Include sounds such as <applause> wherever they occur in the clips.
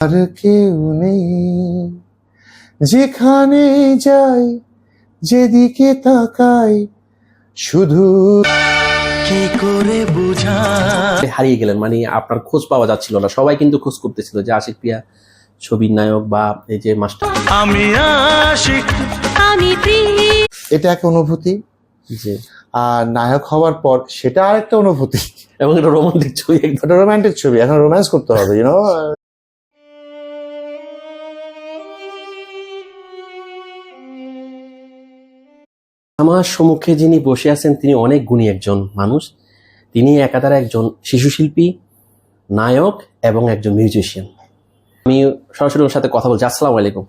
আর কেউ নেই। যেখানে যাই যেদিকে তাকাই শুধু কি করে বুঝা হারিয়ে গেলেন মানে আপনার খোঁজ পাওয়া যাচ্ছিল না। সবাই কিন্তু খোঁজ করতেছিল যে আশিক প্রিয়া ছবির নায়ক বা এই যে মাস্টার আমি আশিক। আমি প্রিয় এটা এক অনুভূতি। যে আর নায়ক হওয়ার পর সেটা আরেকটা অনুভূতি। এবং এটা রোমান্টিক ছবি। একটা রোমান্টিক ছবি। এখন রোম্যান্স করতে হবে ইউনো আমার সম্মুখে যিনি বসে আছেন তিনি অনেক গুণী একজন মানুষ। তিনি একাধারে একজন শিশু শিল্পী নায়ক এবং একজন মিউজিশিয়ান আমি সরাসরি ওর সাথে কথা বলছি। আসসালামু আলাইকুম।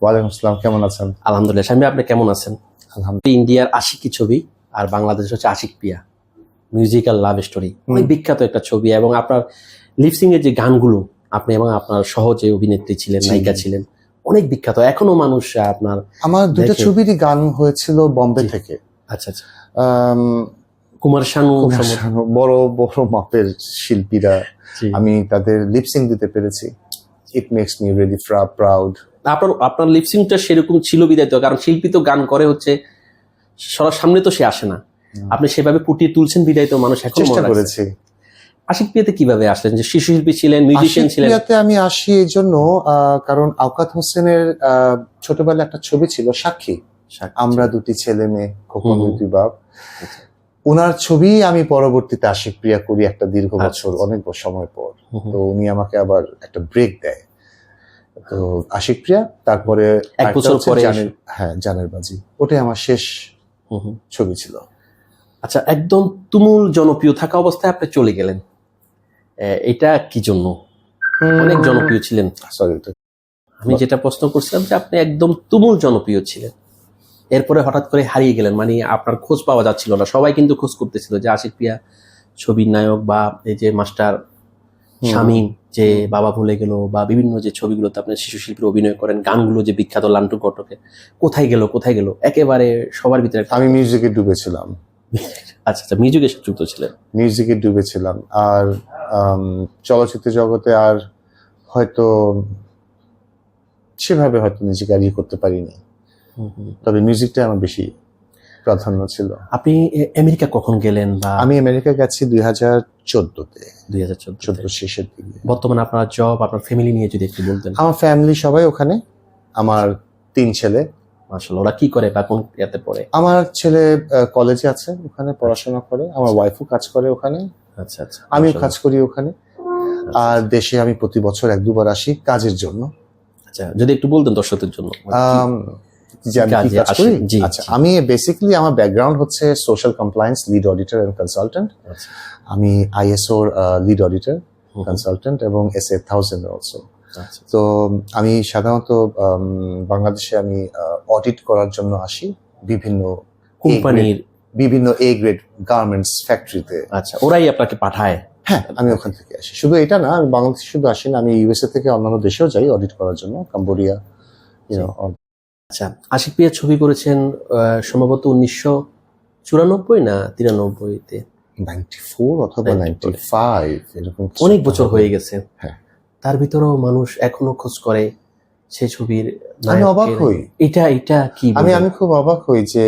ওয়ালাইকুম আসসালাম কেমন আছেন? আলহামদুলিল্লাহ। স্বামী আপনি কেমন আছেন? আলহামদুলিল্লাহ। ইন্ডিয়ার আশিকি ছবি আর বাংলাদেশ হচ্ছে Ashiq Priya musical love story অনেক বিখ্যাত একটা ছবি এবং আপনার লিপসিং এর যে গানগুলো আপনি এবং আপনার সহজে অভিনেত্রী ছিলেন নায়িকা ছিলেন অনেক বিখ্যাত। এখনও মানুষ আপনার আমার দুটো ছবিরই গান হয়েছিল বম্বে থেকে। আচ্ছা আচ্ছা। কুমার শানু বড় বড় মাপের শিল্পীরা। আমি তাদের লিপসিং দিতে পেরেছি। It makes me really proud আপনার আপনার লিপসিংটা সেরকম ছিল বিদায় তো কারণ শিল্পী তো গান করে হচ্ছে সবার সামনে তো সে আসে না। আপনি সেভাবে ফুটিয়ে তুলছেন বিদায় তো মানুষ এখন চেষ্টা করেছি। আশিক প্রিয়াতে কীভাবে আসলেন? যে শিশু শিল্পী ছিলেন মিউজিশিয়ান ছিলেন? আশিকিয়াতে আমি আসি এই জন্য কারণ আওকাত হোসেনের আহ, ছোটবেলায় একটা ছবি ছিল সাক্ষী। আমরা দুটি ছেলে মেয়ে খোকন দুটি বাপ। আচ্ছা। ওনার ছবি আমি পরবর্তীতে আশিক প্রিয়া করি একটা দীর্ঘ আচ্ছা, বছর আচ্ছা। অনেক সময় পর। তো উনি আমাকে আবার একটা ব্রেক দেয়। তো আশিক প্রিয়া তারপরে এক বছর পরে হ্যাঁ জানের বাজি। ওটাই আমার শেষ। ছবি ছিল। আচ্ছা একদম তুমুল জনপ্রিয় থাকা অবস্থায় আপনি চলে গেলেন। এটা কি জন্য? অনেক জনপ্রিয় ছিলেন। আমি যেটা প্রশ্ন করছিলাম যে আপনি একদম তুমুল জনপ্রিয় ছিলেন। এরপরে হঠাৎ করে হারিয়ে গেলেন মানে আপনার খোঁজ পাওয়া যাচ্ছিল না। সবাই কিন্তু খোঁজ করতেছিল যে আশিক প্রিয়া ছবির নায়ক বা এই যে মাস্টার শামীম যে বাবা ভুলে গেল বা বিভিন্ন যে ছবিগুলোতে আপনি শিশু শিল্পীর অভিনয় করেন গানগুলো যে বিখ্যাত লান্টু কটকে কোথায় গেল কোথায় গেল? একেবারে সবার ভিতরে আমি মিউজিকে ডুবেছিলাম। আচ্ছা আচ্ছা মিউজিকের সাথে যুক্ত ছিলেন। মিউজিকে ডুবেছিলাম। আর চলচ্চিত্র জগতে আর হয়তো সেভাবে হয়তো নিজেকে আর ইয়ে করতে পারিনি। তবে মিউজিকটা আমার বেশি প্রাধান্য ছিল। আপনি আমেরিকা কখন গেলেন বা আমি আমেরিকা গেছি দুই হাজার চোদ্দতে। দুই হাজার চোদ্দ চোদ্দ শেষের দিকে। বর্তমানে আপনার জব আপনার ফ্যামিলি নিয়ে যদি একটু বলতেন। আমার ফ্যামিলি সবাই ওখানে আমার তিন ছেলে। আসলে ওরা কি করে বা কোন ইয়াতে পড়ে? আমার ছেলে কলেজে আছে ওখানে পড়াশোনা করে। আমার ওয়াইফও কাজ করে ওখানে। আচ্ছা আচ্ছা। আমিও কাজ করি ওখানে। আর দেশে আমি প্রতি বছর এক দুবার আসি কাজের জন্য। আচ্ছা যদি একটু বলতেন দর্শকদের জন্য। আমি আচ্ছা জি। আমি বেসিক্যালি আমার ব্যাকগ্রাউন্ড হচ্ছে social compliance lead auditor and consultant আচ্ছা। আমি আইএসওর লিড অডিটর কনসালটেন্ট এবং এস এ থাউজেন্ড অলসো আচ্ছা। তো আমি সাধারণত বাংলাদেশে আমি অডিট করার জন্য আসি। বিভিন্ন কোম্পানির বিভিন্ন এ গ্রেড গার্মেন্টস ফ্যাক্টরিতে আচ্ছা ওরাই আপনাকে পাঠায়। হ্যাঁ আমি ওখান থেকে আসি। শুধু এটা না আমি বাংলাদেশে শুধু আসি না আমি ইউএসএ থেকে অন্যান্য দেশেও যাই অডিট করার জন্য কাম্বোডিয়া আচ্ছা আশিক পিয়া ছবি করেছেন সম্ভবত উনিশশো চুরানব্বই না তিরানব্বইতে? 94 অথবা 94 95 এরকম অনেক বছর হয়ে গেছে। হ্যাঁ। তার ভিতরেও মানুষ এখনও খোঁজ করে সেই ছবির আমি অবাক হই। এটা এটা কি আমি আমি খুব অবাক হই যে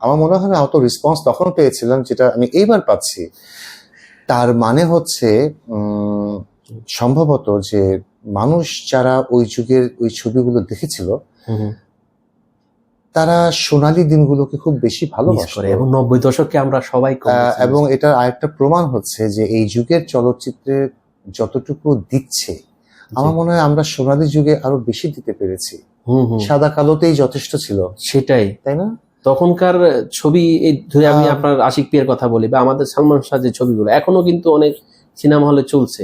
আমার মনে হয় না অত রেসপন্স তখন পেয়েছিলাম যেটা আমি এইবার পাচ্ছি। তার মানে হচ্ছে সম্ভবত যে মানুষ যারা ওই যুগের ওই ছবিগুলো দেখেছিল তারা সোনালী দিনগুলোকে খুব বেশি ভালোবাসে করে এবং নব্বই দশকে আমরা সবাই এবং এটার আরেকটা প্রমাণ হচ্ছে যে এই যুগের চলচ্চিত্রে যতটুকু দিচ্ছে আমার মনে হয় আমরা সোনালী যুগে আরও বেশি দিতে পেরেছি। সাদা কালোতেই যথেষ্ট ছিল। সেটাই। তাই না? তখনকার ছবি এই ধরে আমি আপনার আশিক পিয়ার কথা বলি বা আমাদের সালমান শাহ যে ছবিগুলো এখনও কিন্তু অনেক সিনেমা হলে চলছে।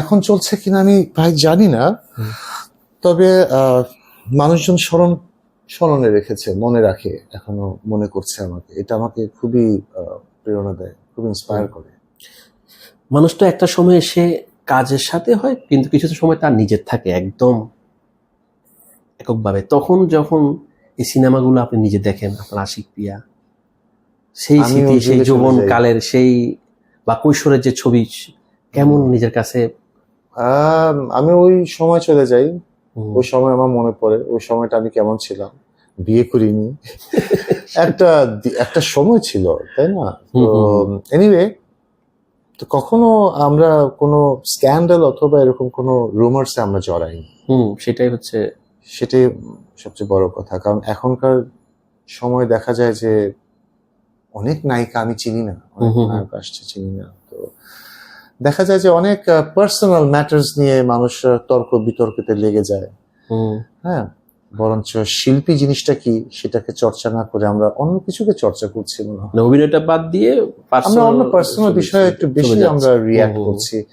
এখন চলছে কিনা আমি প্রায় জানি না। তবে মানুষজন স্মরণ স্মরণে রেখেছে মনে রাখে এখনও মনে করছে আমাকে। এটা আমাকে খুবই প্রেরণা দেয় খুব ইন্সপায়ার করে। মানুষ তো একটা সময় এসে কাজের সাথে হয় কিন্তু কিছু সময় তার নিজের থাকে একদম এককভাবে। তখন যখন এই সিনেমাগুলো আপনি নিজে দেখেন আপনার আশিক পিয়া সেই স্মৃতি সেই যৌবন কালের সেই বা কৈশোরের যে ছবি কেমন নিজের কাছে? আম, ওই সময় চলে যাই। ওই সময় আমার মনে পড়ে ওই সময়টা আমি কেমন ছিলাম। বিয়ে করিনি। <laughs> একটা একটা সময় ছিল তাই না? তো এনিওয়ে তো কখনো আমরা কোনো স্ক্যান্ডাল অথবা এরকম কোনো রুমার্সে আমরা জড়াইনি। হুম সেটাই হচ্ছে সেটাই সবচেয়ে বড় কথা। কারণ এখনকার সময় দেখা যায় যে অনেক নায়িকা আমি চিনি না অনেক। নায়ক আসছে চিনি না। তো দেখা যায় যে অনেক পার্সোনাল ম্যাটার্স নিয়ে মানুষ তর্ক বিতর্কতে লেগে যায়। হ্যাঁ? বরঞ্চ শিল্পী জিনিসটা কি সেটাকে চর্চা না করে আমরা অন্য কিছুকে চর্চা করছি মনে অভিনয়টা বাদ দিয়ে আমরা অন্য পার্সোনাল বিষয়ে একটু বেশি আমরা রিয়াক্ট করছি।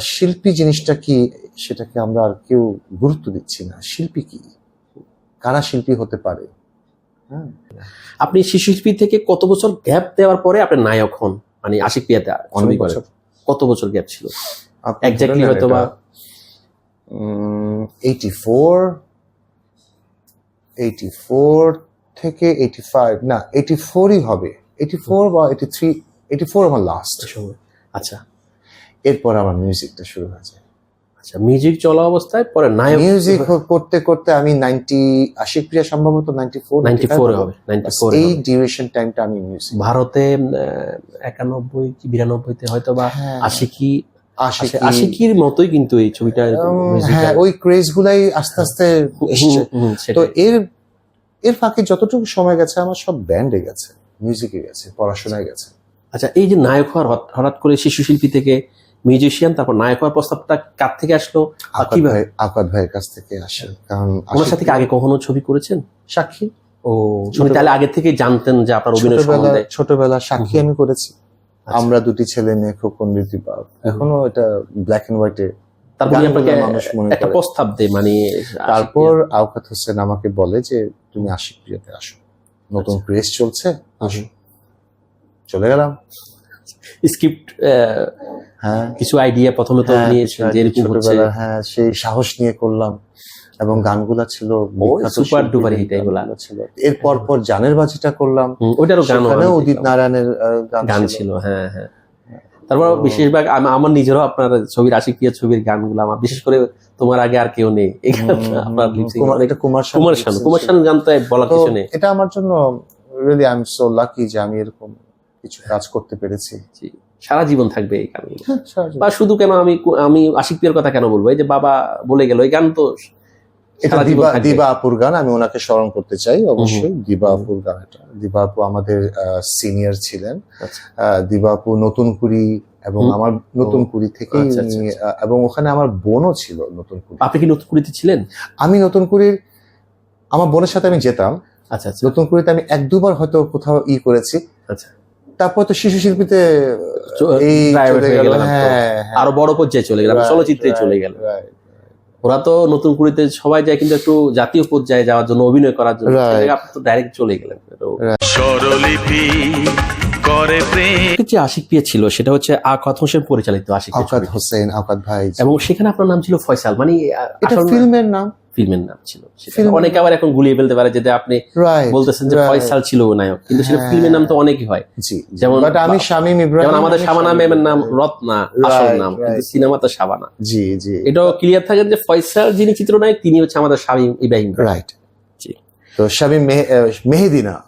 শিল্পী জিনিসটা কি সেটাকে আমরা আর কেউ গুরুত্ব দিচ্ছি না। শিল্পী কি? কারা শিল্পী হতে পারে? হ্যাঁ। আপনি শিশু শিল্পী থেকে কত বছর গ্যাপ দেওয়ার পরে আপনি নায়ক হন? মানে আশিক পিয়াতে অনেক বছর। কত বছর গ্যাপ ছিল? এক্স্যাক্টলি হয়তো বা এইটি ফোর এইটি ফোর থেকে এইটি ফাইভ না এইটি ফোরই হবে। এইটি ফোর বা এইটি থ্রি এইটি ফোর আমার লাস্ট সময় আচ্ছা। এরপর আমার মিউজিকটা শুরু হয়ে যায় আচ্ছা মিউজিক চলা অবস্থায় পরে নায়ক মিউজিক করতে করতে আমি নাইনটি আশিক প্রিয়া সম্ভবত নাইনটি ফোর নাইনটি ফোরে হবে নাইনটি ফোরে এই ডিউরেশন টাইমটা আমি মিউজিক ভারতে একানব্বই কি বিরানব্বইতে হয়তো বা হ্যাঁ। আশিকি আশিক আশিকির মতোই কিন্তু এই ছবিটা হ্যাঁ ওই ক্রেজ গুলাই আস্তে আস্তে এসছে। তো এর এর ফাঁকে যতটুকু সময় গেছে আমার সব ব্যান্ডে গেছে মিউজিকে গেছে পড়াশোনায় গেছে। আচ্ছা এই যে নায়ক হওয়ার হঠাৎ- করে শিশু শিল্পী থেকে মিউজিশিয়ান তারপর নায়ক হওয়ার প্রস্তাবটা কার থেকে আসলো কীভাবে? ভাই আকাদ ভাইয়ের কাছ থেকে আসে কারণ ওনার সাথে আগে কখনো ছবি করেছেন? সাক্ষী? ও তাহলে আগে থেকে জানতেন যে আপনার অভিনয় ছোটবেলা সাক্ষী আমি করেছি। আমরা দুটি ছেলে মেয়ে খোকন রীতিপাল এখনও এটা ব্ল্যাক এন্ড হোয়াইটে তারপর আপনাকে একটা প্রস্তাব দেয় মানে তারপর আওকাত হোসেন আমাকে বলে যে তুমি আশিক প্রিয়তে আসো। নতুন আচ্ছা। ক্রেজ চলছে আসো। চলে গেলাম। স্ক্রিপ্ট হ্যাঁ। কিছু আইডিয়া প্রথমে তো হ্যাঁ, নিয়েছেন যে হচ্ছে। হ্যাঁ সেই সাহস নিয়ে করলাম। এবং গানগুলা ছিল শিল্পীদের duper এগুলা। ছিল। এর পর পর জানের বাজিটা করলাম। ওইটারও গান উদিত নারায়ণের গান ছিল। হ্যাঁ হ্যাঁ। তারপর বেশিরভাগ আম- আমার নিজেরও আপনার ছবির আশিকিয়া ছবির গানগুলো আমার বিশেষ করে তোমার আগে আর কেউ নেই। আপনার এটা কুমার শানু কুমার শানু কুমার গান তো বলার কিছু নেই। এটা আমার জন্য really I am so lucky যে আমি এরকম কিছু কাজ করতে পেরেছি। সারা জীবন থাকবে এই গানগুলো। হ্যাঁ, বা শুধু কেন আমি আমি আশিক পিয়ার কথা কেন বলব? এই যে বাবা বলে গেল এই গান তো এটা দিবা দিবা আপুর গান আমি ওনাকে স্মরণ করতে চাই অবশ্যই। দিবা আপুর গান এটা দিবা আপু আমাদের সিনিয়র ছিলেন। আচ্ছা। দিবা আপু নতুন কুড়ি এবং আমার নতুন কুড়ি থেকে আচ্ছা, আচ্ছা, এবং ওখানে আমার বোনও ছিল নতুন কুড়ি। আপনি কি নতুন কুড়িতে ছিলেন? আমি নতুন কুড়ির আমার বোনের সাথে আমি যেতাম। আচ্ছা নতুন কুড়িতে আমি এক দুবার হয়তো কোথাও ই করেছি। আচ্ছা। তারপর তো শিশু শিল্পীতে এই হয়ে। হ্যাঁ। আরও বড় পর্যায়ে চলে গেলাম চলচ্চিত্রে চলে গেল right. ওরা তো নতুন কুড়িতে সবাই যায় কিন্তু একটু জাতীয় পর্যায়ে যাওয়ার জন্য অভিনয় করার জন্য। আপনি তো ডাইরেক্ট চলে গেলেন। করে প্রেম। যে আশিক পিয়া ছিল সেটা হচ্ছে আকাত হোসেন পরিচালিত আশিক হোসেন আওকাত ভাই। এবং সেখানে আপনার নাম ছিল ফয়সাল। মানে এটা ফিল্মের নাম? ফিল্মের নাম ছিল। অনেকে আবার এখন গুলিয়ে ফেলতে পারে যেটা আপনি বলতেছেন যে ফয়সাল ছিল নায়ক। কিন্তু সেটা হ্যাঁ। ফিল্মের নাম তো অনেকই হয়। যেমন- আমি শামীম ইব্রাহিম যেমন আমাদের আমি শাবানা ম্যামের নাম রত্না আসল নাম. কিন্তু সিনেমাতে শাবানা। জি জি। এটাও ক্লিয়ার থাকেন যে ফয়সাল যিনি চিত্রনায়ক তিনি হচ্ছে আমাদের শামীম ইব্রাহিম। রাইট জি। তো শামীম মেহেদিনা।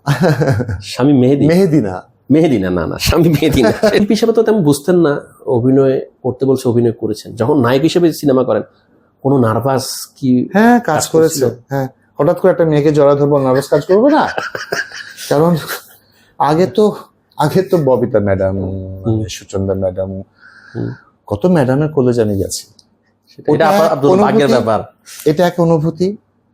শামীম মেহেদি। মেহেদিনা। মেহেদিনা না না স্বামী মেহেদিনা। <laughs> শিল্পী হিসেবে তো তেমন বুঝতেন না অভিনয় করতে বলছে অভিনয় করেছেন। যখন নায়ক হিসেবে সিনেমা করেন কোনো নার্ভাস কি হ্যাঁ কাজ করেছে। হ্যাঁ। হঠাৎ করে একটা মেয়েকে জড়া ধরবো নার্ভাস কাজ করবে না? কারণ আগে তো আগে তো ববিতা ম্যাডাম সুচন্দা ম্যাডাম কত ম্যাডামের কলেজ আমি গেছি। এটা এক অনুভূতি।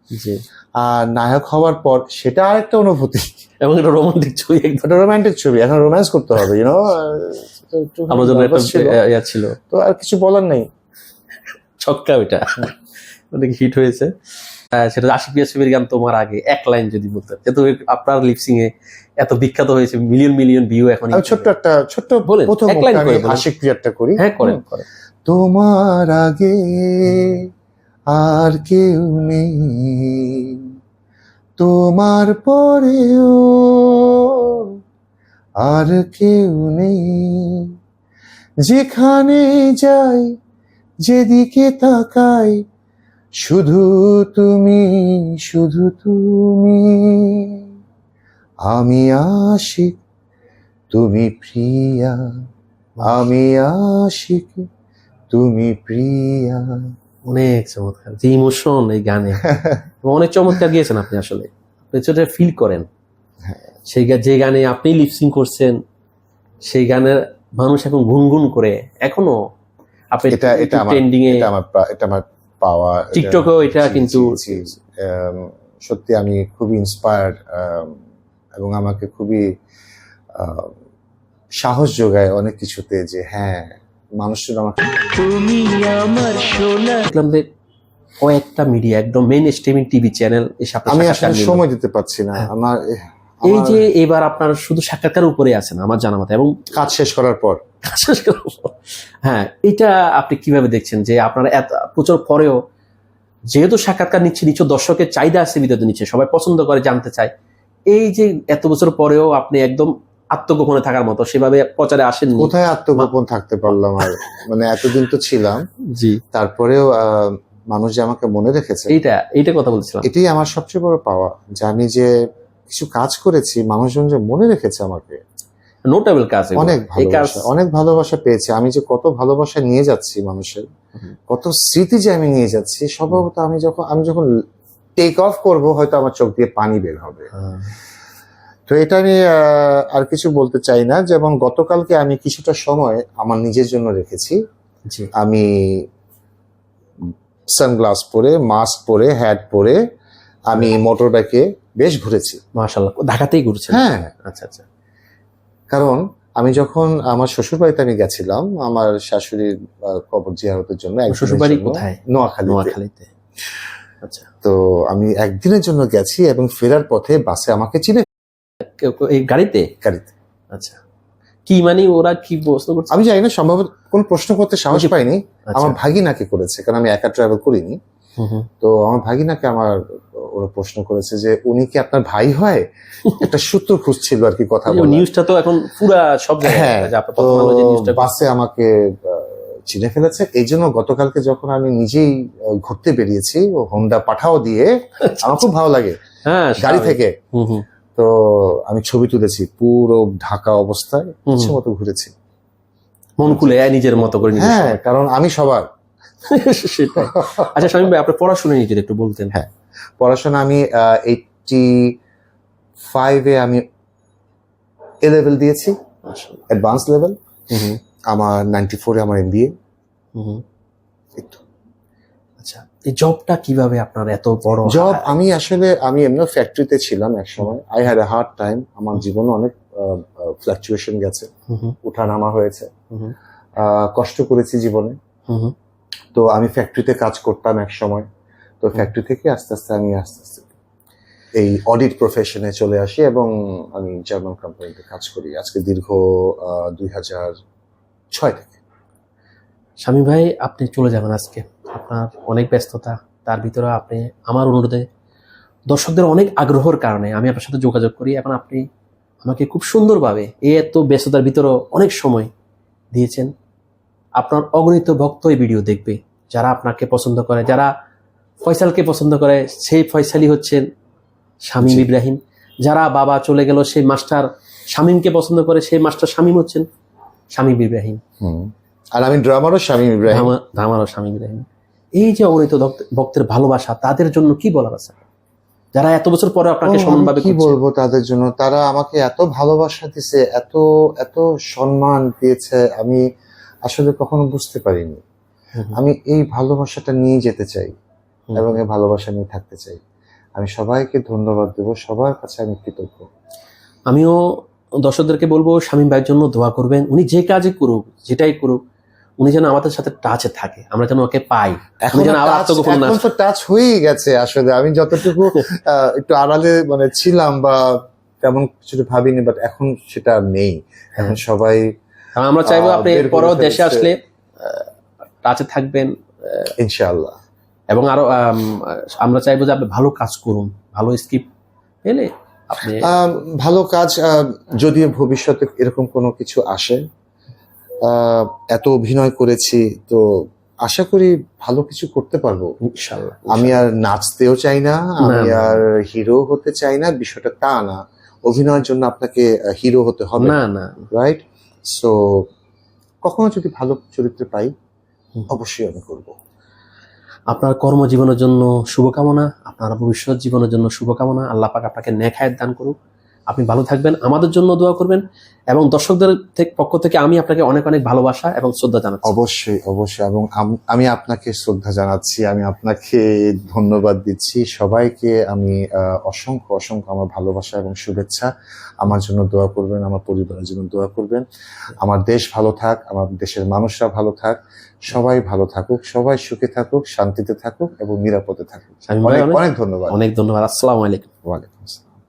জি। আর নায়ক হওয়ার পর সেটা আর একটা অনুভূতি। এবং এটা রোমান্টিক ছবি একদম। এটা রোমান্টিক ছবি এখন রোম্যান্স করতে হবে ইউনো আমার জন্য ইয়া ছিল। তো আর কিছু বলার নেই। ছক্কা ওইটা। অনেক হিট হয়েছে। সেটা আশিক পিয়া গান তোমার আগে এক লাইন যদি বলতেন। যেহেতু আপনার লিপসিং এ এত বিখ্যাত হয়েছে মিলিয়ন মিলিয়ন ভিউ এখন ছোট্ট একটা ছোট্ট বলেন, প্রথম এক লাইন করে আশিক প্রিয়ারটা করি। হ্যাঁ করেন। করেন। তোমার আগে আর কেউ নেই। তোমার পরেও আর কেউ নেই। যেখানে যাই যেদিকে তাকাই শুধু তুমি শুধু তুমি। আমি আশিক তুমি প্রিয়া। আমি আশিক তুমি প্রিয়া। অনেক চমৎকার। যে ইমোশন এই গানে। অনেক চমৎকার গিয়েছেন আপনি আসলে। আপনি সেটা ফিল করেন। হ্যাঁ। সেই যে গানে আপনি লিপসিং করছেন সেই গানের মানুষ এখন গুনগুন করে। এখনও আপনি এটা এটা আমার ট্রেন্ডিং এ এটা আমার এটা আমার পাওয়া টিকটকেও এটা কিন্তু-। সত্যি আমি খুবই ইন্সপায়ার্ড এবং আমাকে খুবই সাহস যোগায় অনেক কিছুতে যে হ্যাঁ মানুষজন আমাকে দেখলাম যে কয়েকটা মিডিয়া একদম মেইন স্ট্রিমিং টিভি চ্যানেল আমি আসলে সময় দিতে পারছি না হ্যাঁ। আমার এই যে এবার আপনার শুধু সাক্ষাৎকার উপরে আছেন আমার জানা মতে এবং কাজ শেষ করার পর। কাজ শেষ করার পর। হ্যাঁ এটা আপনি কীভাবে দেখছেন যে আপনার এত প্রচুর পরেও যেহেতু সাক্ষাৎকার নিচ্ছে নিশ্চয় দর্শকের চাহিদা আছে বিদ্যুৎ নিচ্ছে সবাই পছন্দ করে জানতে চায়। এই যে এত বছর পরেও আপনি একদম আত্মগোপনে থাকার মতো সেভাবে প্রচারে আসেন কোথায় আত্মগোপন থাকতে পারলাম আর? মানে এতদিন তো ছিলাম। জি। তারপরেও মানুষ যে আমাকে মনে রেখেছে এইটা এইটা কথা বলছিলাম। এটাই আমার সবচেয়ে বড় পাওয়া। আমি যে কিছু কাজ করেছি মানুষজন যে মনে রেখেছে আমাকে। নোটেবল কাজ অনেক ভালোবাসা অনেক ভালোবাসা পেয়েছি। আমি যে কত ভালোবাসা নিয়ে যাচ্ছি মানুষের কত স্মৃতি যে আমি নিয়ে যাচ্ছি সম্ভবত আমি যখন আমি যখন টেক অফ করব হয়তো আমার চোখ দিয়ে পানি বের হবে। হ্যাঁ। তো এটা আমি আর কিছু বলতে চাই না যেমন গতকালকে আমি কিছুটা সময় আমার নিজের জন্য রেখেছি। আমি সানগ্লাস পরে মাস্ক পরে হ্যাট পরে আমি মোটর বাইকে বেশ ঘুরেছি। মাশাল্লাহ ঢাকাতেই ঘুরছেন? হ্যাঁ আচ্ছা আচ্ছা। কারণ আমি যখন আমার শ্বশুর বাড়িতে আমি গেছিলাম আমার শাশুড়ির কবর জিয়ারতের জন্য শ্বশুরবাড়ি জন্য কোথায়? নোয়াখালী নোয়াখালীতে। আচ্ছা। তো আমি একদিনের জন্য গেছি এবং ফেরার পথে বাসে আমাকে চিনে এই গাড়িতে? গাড়িতে। আচ্ছা। কি মানে ওরা কি প্রশ্ন করছে? আমি জানি না সম্ভবত কোন প্রশ্ন করতে সাহস। পাইনি। আচ্ছা। আমার ভাগিনাকে করেছে কারণ আমি একা ট্রাভেল করিনি। তো আমার ভাগিনাকে আমার ওরা প্রশ্ন করেছে যে উনি কি আপনার ভাই হয়? একটা সূত্র খুঁজছিল আর কি কথা। নিউজটা তো এখন পুরা সব জায়গায় হ্যাঁ বাসে আমাকে চিনে ফেলেছে। এই জন্য গতকালকে যখন আমি নিজেই ঘুরতে বেরিয়েছি ও হোন্ডা পাঠাও দিয়ে আমার খুব ভালো লাগে। হ্যাঁ গাড়ি থেকে। তো আমি ছবি তুলেছি পুরো ঢাকা অবস্থায় ইচ্ছে মতো ঘুরেছি। মন খুলে নিজের মতো করে হ্যাঁ কারণ আমি সবার <laughs> সেটাই। আচ্ছা শামীম ভাই আপনার পড়াশোনা নিয়ে যদি একটু বলতেন। হ্যাঁ। পড়াশোনা আমি এইটটি ফাইভে আমি এ লেভেল দিয়েছি। অ্যাডভান্স লেভেল আমার নাইনটি ফোরে আমার এমবিএ হুম হুম। আচ্ছা এই জবটা কীভাবে আপনার এত বড়? জব আমি আসলে আমি এমনি ফ্যাক্টরিতে ছিলাম এক সময় I had a hard time আমার জীবনে অনেক ফ্লাকচুয়েশন গেছে। উঠানামা হয়েছে। কষ্ট করেছি জীবনে। তো আমি ফ্যাক্টরিতে কাজ করতাম এক সময়। তো ফ্যাক্টরি থেকে আস্তে আস্তে আমি আস্তে আস্তে এই অডিট প্রফেশনে চলে আসি এবং আমি জার্মান কোম্পানিতে কাজ করি। আজকে দীর্ঘ দুই হাজার ছয় থেকে। স্বামী ভাই, আপনি চলে যাবেন আজকে। আপনার অনেক ব্যস্ততা। তার ভিতরে আপনি আমার অনুরোধে দর্শকদের অনেক আগ্রহের কারণে আমি আপনার সাথে যোগাযোগ করি। এখন আপনি আমাকে খুব সুন্দরভাবে এই এত ব্যস্ততার ভিতরেও অনেক সময় দিয়েছেন। আপনার অগণিত ভক্ত এই ভিডিও দেখবে যারা আপনাকে পছন্দ করে যারা ফয়সালকে পছন্দ করে সেই ফয়সালই হচ্ছেন শামীম ইব্রাহিম। যারা বাবা চলে গেল সেই মাস্টার শামীমকে পছন্দ করে সেই মাস্টার শামীম হচ্ছেন শামীম ইব্রাহিম। আর আমি ড্রামারও স্বামী ইব্রাহিম। ধামারও স্বামী ইব্রাহিম। এই যে অগণিত ভক্তের ভালোবাসা তাদের জন্য কি বলার আছে? যারা এত বছর পরে আপনাকে আমি কি বলব তাদের জন্য? তারা আমাকে এত ভালোবাসা দিছে এত এত সম্মান দিয়েছে। আমি আসলে কখনো বুঝতে পারিনি। আমি এই ভালোবাসাটা নিয়ে যেতে চাই এবং এই ভালোবাসা নিয়ে থাকতে চাই। আমি সবাইকে ধন্যবাদ দেবো সবার কাছে আমি কৃতজ্ঞ। আমিও দর্শকদেরকে বলব স্বামী ভাইয়ের জন্য দোয়া করবেন। উনি যে কাজই করুক যেটাই করুক উনি যেন আমাদের সাথে টাচে থাকে। আমরা যেন ওকে পাই। এখন যেন এখন তো টাচ হয়েই গেছে আসলে। আমি যতটুকু <laughs> একটু আড়ালে মানে ছিলাম বা তেমন কিছু ভাবিনি বাট এখন সেটা নেই। এখন সবাই কারণ আমরা চাইব আপনি এরপরও দেশে আসলে টাচে থাকবেন ইনশাআল্লাহ। এবং আরও আমরা চাইব যে আপনি ভালো কাজ করুন ভালো আপনি আহ, ভালো কাজ যদিও ভবিষ্যতে এরকম কোনো কিছু আসে এত অভিনয় করেছি তো আশা করি ভালো কিছু করতে পারব। আমি আর নাচতেও চাই না আমি আর হিরো হতে চাই না বিষয়টা তা না। অভিনয়ের জন্য আপনাকে হিরো হতে হবে। না না। রাইট সো কখনো যদি ভালো চরিত্র পাই অবশ্যই আমি করব। আপনার কর্মজীবনের জন্য শুভকামনা আপনার ভবিষ্যৎ জীবনের জন্য শুভকামনা। আল্লাহ পাক আপনাকে নেখায়ের দান করুক। আপনি ভালো থাকবেন আমাদের জন্য দোয়া করবেন এবং দর্শকদের পক্ষ থেকে আমি আপনাকে অনেক অনেক ভালোবাসা এবং শ্রদ্ধা জানাচ্ছি। অবশ্যই অবশ্যই এবং আমি আপনাকে শ্রদ্ধা জানাচ্ছি আমি আপনাকে ধন্যবাদ দিচ্ছি। সবাইকে আমি অসংখ্য অসংখ্য আমার ভালোবাসা এবং শুভেচ্ছা। আমার জন্য দোয়া করবেন আমার পরিবারের জন্য দোয়া করবেন। আমার দেশ ভালো থাক আমার দেশের মানুষরা ভালো থাক সবাই ভালো থাকুক সবাই সুখে থাকুক শান্তিতে থাকুক এবং নিরাপদে থাকুক। অনেক- অনেক ধন্যবাদ। অনেক ধন্যবাদ আসসালামু আলাইকুম। ওয়ালাইকুম আসসালাম।